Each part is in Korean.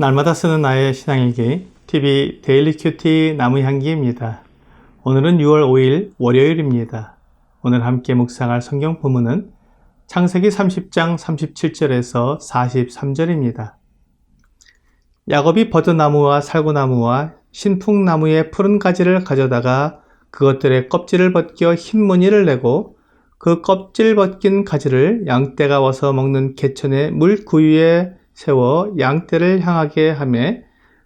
날마다 쓰는 나의 신앙일기 TV 데일리 큐티 나무향기입니다. 오늘은 6월 5일 월요일입니다. 오늘 함께 묵상할 성경 본문은 창세기 30장 37절에서 43절입니다. 야곱이 버드나무와 살구나무와 신풍나무의 푸른 가지를 가져다가 그것들의 껍질을 벗겨 흰 무늬를 내고 그 껍질 벗긴 가지를 양떼가 와서 먹는 개천의 물 구유에 세워 양떼를 향하게 하매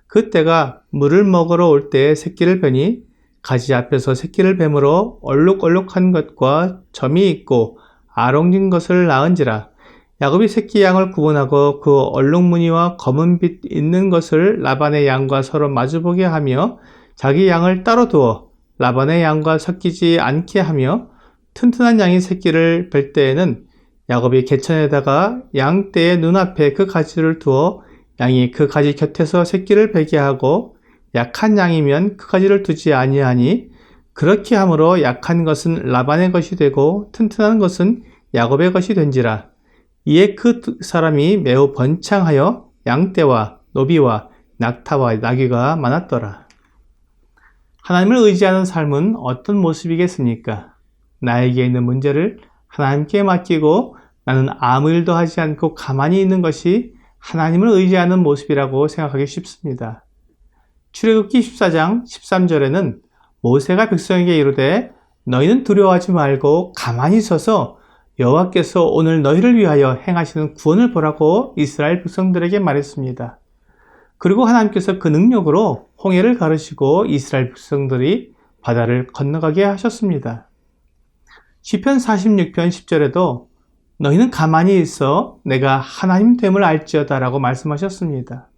그때가 물을 먹으러 올 때에 새끼를 베니 가지 앞에서 새끼를 뱀으로 얼룩얼룩한 것과 점이 있고 아롱진 것을 낳은지라. 야곱이 새끼 양을 구분하고 그 얼룩 무늬와 검은 빛 있는 것을 라반의 양과 서로 마주보게 하며 자기 양을 따로 두어 라반의 양과 섞이지 않게 하며 튼튼한 양이 새끼를 뵐 때에는 야곱이 개천에다가 양 떼의 눈앞에 그 가지를 두어 양이 그 가지 곁에서 새끼를 베게 하고 약한 양이면 그 가지를 두지 아니하니 그렇게 함으로 약한 것은 라반의 것이 되고 튼튼한 것은 야곱의 것이 된지라 이에 그 사람이 매우 번창하여 양떼와 노비와 낙타와 나귀가 많았더라. 하나님을 의지하는 삶은 어떤 모습이겠습니까? 나에게 있는 문제를 하나님께 맡기고 나는 아무 일도 하지 않고 가만히 있는 것이 하나님을 의지하는 모습이라고 생각하기 쉽습니다. 출애굽기 14장 13절에는 모세가 백성에게 이르되 너희는 두려워하지 말고 가만히 서서 여호와께서 오늘 너희를 위하여 행하시는 구원을 보라고 이스라엘 백성들에게 말했습니다. 그리고 하나님께서 그 능력으로 홍해를 가르시고 이스라엘 백성들이 바다를 건너가게 하셨습니다. 시편 46편 10절에도 너희는 가만히 있어 내가 하나님 됨을 알지어다라고 말씀하셨습니다.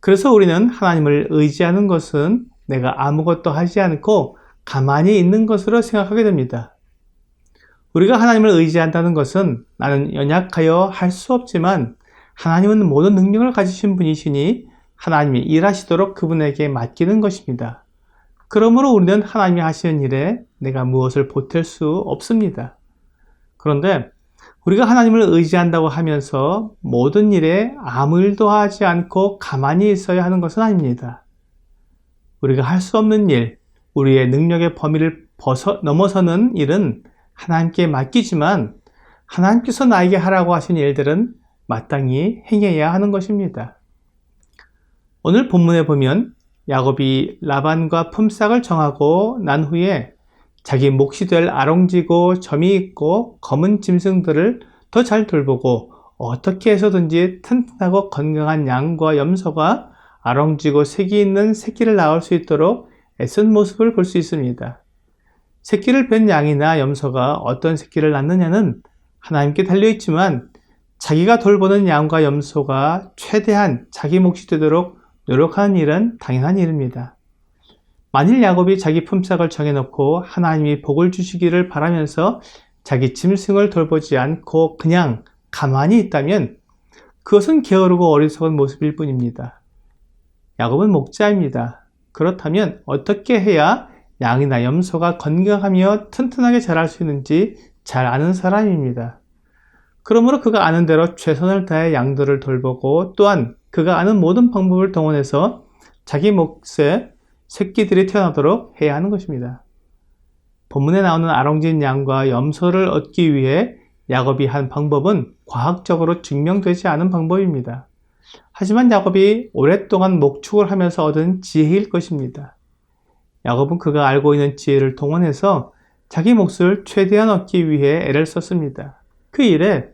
그래서 우리는 하나님을 의지하는 것은 내가 아무것도 하지 않고 가만히 있는 것으로 생각하게 됩니다. 우리가 하나님을 의지한다는 것은 나는 연약하여 할 수 없지만 하나님은 모든 능력을 가지신 분이시니 하나님이 일하시도록 그분에게 맡기는 것입니다. 그러므로 우리는 하나님이 하시는 일에 내가 무엇을 보탤 수 없습니다. 그런데 우리가 하나님을 의지한다고 하면서 모든 일에 아무 일도 하지 않고 가만히 있어야 하는 것은 아닙니다. 우리가 할 수 없는 일, 우리의 능력의 범위를 벗어 넘어서는 일은 하나님께 맡기지만 하나님께서 나에게 하라고 하신 일들은 마땅히 행해야 하는 것입니다. 오늘 본문에 보면 야곱이 라반과 품삯을 정하고 난 후에 자기 몫이 될 아롱지고 점이 있고 검은 짐승들을 더 잘 돌보고 어떻게 해서든지 튼튼하고 건강한 양과 염소가 아롱지고 색이 있는 새끼를 낳을 수 있도록 애쓴 모습을 볼 수 있습니다. 새끼를 뺀 양이나 염소가 어떤 새끼를 낳느냐는 하나님께 달려있지만 자기가 돌보는 양과 염소가 최대한 자기 몫이 되도록 노력하는 일은 당연한 일입니다. 만일 야곱이 자기 품삯을 정해놓고 하나님이 복을 주시기를 바라면서 자기 짐승을 돌보지 않고 그냥 가만히 있다면 그것은 게으르고 어리석은 모습일 뿐입니다. 야곱은 목자입니다. 그렇다면 어떻게 해야 양이나 염소가 건강하며 튼튼하게 자랄 수 있는지 잘 아는 사람입니다. 그러므로 그가 아는 대로 최선을 다해 양들을 돌보고 또한 그가 아는 모든 방법을 동원해서 자기 몫에 새끼들이 태어나도록 해야 하는 것입니다. 본문에 나오는 아롱진 양과 염소를 얻기 위해 야곱이 한 방법은 과학적으로 증명되지 않은 방법입니다. 하지만 야곱이 오랫동안 목축을 하면서 얻은 지혜일 것입니다. 야곱은 그가 알고 있는 지혜를 동원해서 자기 몫을 최대한 얻기 위해 애를 썼습니다. 그 일에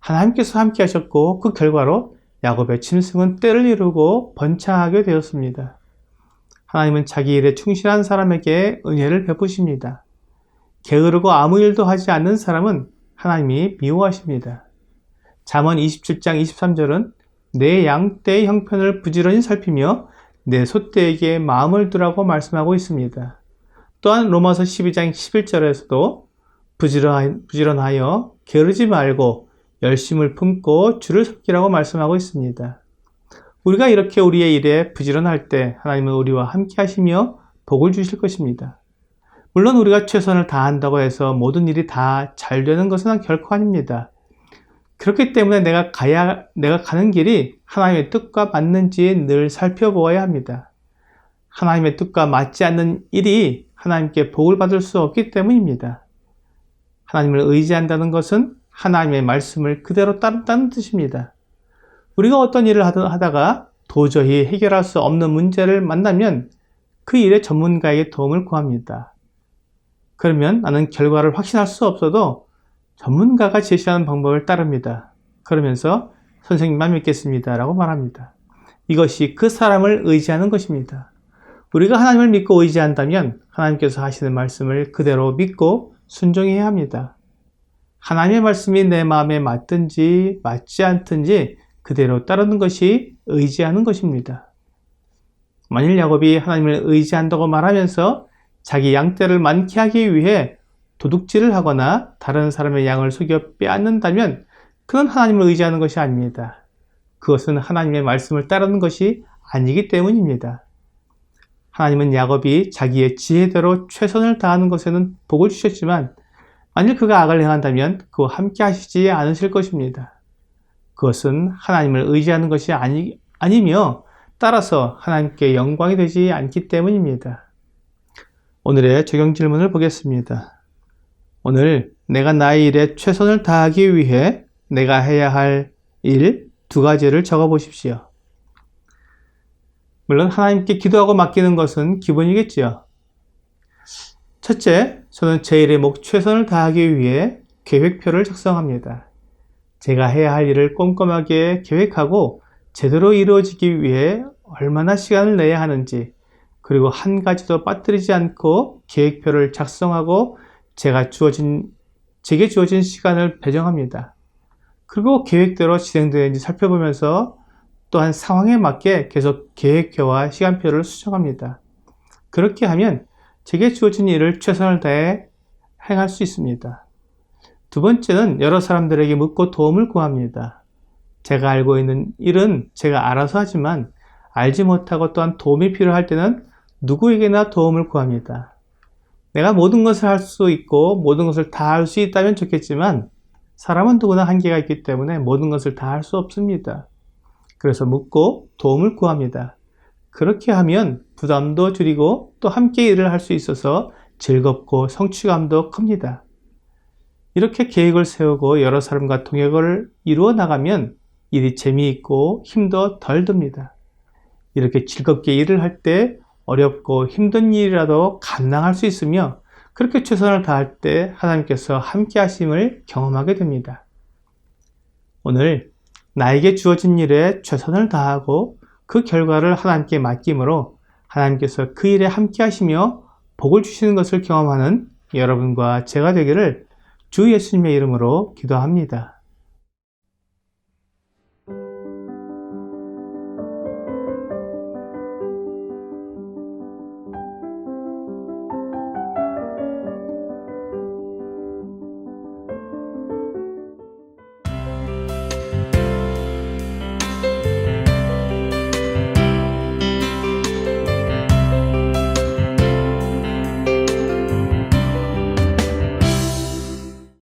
하나님께서 함께 하셨고 그 결과로 야곱의 짐승은 때를 이루고 번창하게 되었습니다. 하나님은 자기 일에 충실한 사람에게 은혜를 베푸십니다. 게으르고 아무 일도 하지 않는 사람은 하나님이 미워하십니다. 잠언 27장 23절은 내 양 떼의 형편을 부지런히 살피며 내 소떼에게 마음을 두라고 말씀하고 있습니다. 또한 로마서 12장 11절에서도 부지런하여 게으르지 말고 열심을 품고 주를 섬기라고 말씀하고 있습니다. 우리가 이렇게 우리의 일에 부지런할 때 하나님은 우리와 함께 하시며 복을 주실 것입니다. 물론 우리가 최선을 다한다고 해서 모든 일이 다 잘 되는 것은 결코 아닙니다. 그렇기 때문에 내가 가야, 내가 가는 길이 하나님의 뜻과 맞는지 늘 살펴보아야 합니다. 하나님의 뜻과 맞지 않는 일이 하나님께 복을 받을 수 없기 때문입니다. 하나님을 의지한다는 것은 하나님의 말씀을 그대로 따른다는 뜻입니다. 우리가 어떤 일을 하다가 도저히 해결할 수 없는 문제를 만나면 그 일의 전문가에게 도움을 구합니다. 그러면 나는 결과를 확신할 수 없어도 전문가가 제시하는 방법을 따릅니다. 그러면서 선생님만 믿겠습니다. 라고 말합니다. 이것이 그 사람을 의지하는 것입니다. 우리가 하나님을 믿고 의지한다면 하나님께서 하시는 말씀을 그대로 믿고 순종해야 합니다. 하나님의 말씀이 내 마음에 맞든지 맞지 않든지 그대로 따르는 것이 의지하는 것입니다. 만일 야곱이 하나님을 의지한다고 말하면서 자기 양떼를 많게 하기 위해 도둑질을 하거나 다른 사람의 양을 속여 빼앗는다면 그는 하나님을 의지하는 것이 아닙니다. 그것은 하나님의 말씀을 따르는 것이 아니기 때문입니다. 하나님은 야곱이 자기의 지혜대로 최선을 다하는 것에는 복을 주셨지만 만일 그가 악을 행한다면 그와 함께 하시지 않으실 것입니다. 그것은 하나님을 의지하는 것이 아니, 아니며 따라서 하나님께 영광이 되지 않기 때문입니다. 오늘의 적용 질문을 보겠습니다. 오늘 내가 나의 일에 최선을 다하기 위해 내가 해야 할 일 두 가지를 적어 보십시오. 물론 하나님께 기도하고 맡기는 것은 기본이겠지요. 첫째, 저는 제 일에 목 최선을 다하기 위해 계획표를 작성합니다. 제가 해야 할 일을 꼼꼼하게 계획하고 제대로 이루어지기 위해 얼마나 시간을 내야 하는지, 그리고 한 가지도 빠뜨리지 않고 계획표를 작성하고 제가 주어진, 제게 주어진 시간을 배정합니다. 그리고 계획대로 진행되는지 살펴보면서 또한 상황에 맞게 계속 계획표와 시간표를 수정합니다. 그렇게 하면 제게 주어진 일을 최선을 다해 행할 수 있습니다. 두 번째는 여러 사람들에게 묻고 도움을 구합니다. 제가 알고 있는 일은 제가 알아서 하지만 알지 못하고 또한 도움이 필요할 때는 누구에게나 도움을 구합니다. 내가 모든 것을 할 수 있고 모든 것을 다 할 수 있다면 좋겠지만 사람은 누구나 한계가 있기 때문에 모든 것을 다 할 수 없습니다. 그래서 묻고 도움을 구합니다. 그렇게 하면 부담도 줄이고 또 함께 일을 할 수 있어서 즐겁고 성취감도 큽니다. 이렇게 계획을 세우고 여러 사람과 동역을 이루어 나가면 일이 재미있고 힘도 덜 듭니다. 이렇게 즐겁게 일을 할 때 어렵고 힘든 일이라도 감당할 수 있으며 그렇게 최선을 다할 때 하나님께서 함께 하심을 경험하게 됩니다. 오늘 나에게 주어진 일에 최선을 다하고 그 결과를 하나님께 맡김으로 하나님께서 그 일에 함께 하시며 복을 주시는 것을 경험하는 여러분과 제가 되기를 주 예수님의 이름으로 기도합니다.